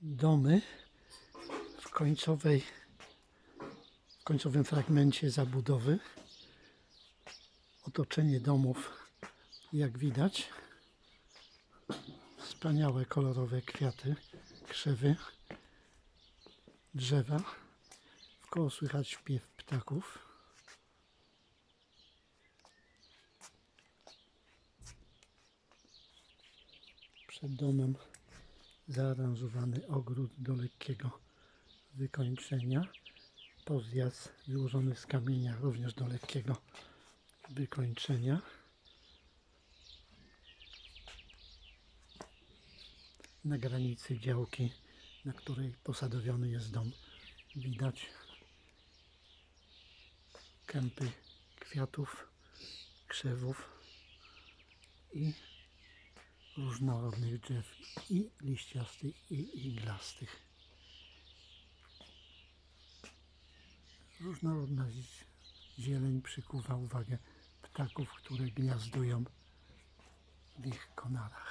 domy w końcowej w końcowym fragmencie zabudowy. Otoczenie domów, jak widać. Wspaniałe kolorowe kwiaty, krzewy, drzewa. W koło słychać śpiew ptaków. Przed domem zaaranżowany ogród do lekkiego wykończenia. Podjazd wyłożony z kamienia również do lekkiego wykończenia. Na granicy działki, na której posadowiony jest dom, widać kępy kwiatów, krzewów i różnorodnych drzew i liściastych i iglastych. Różnorodna zi- zieleń przykuwa uwagę ptaków, które gniazdują w ich konarach.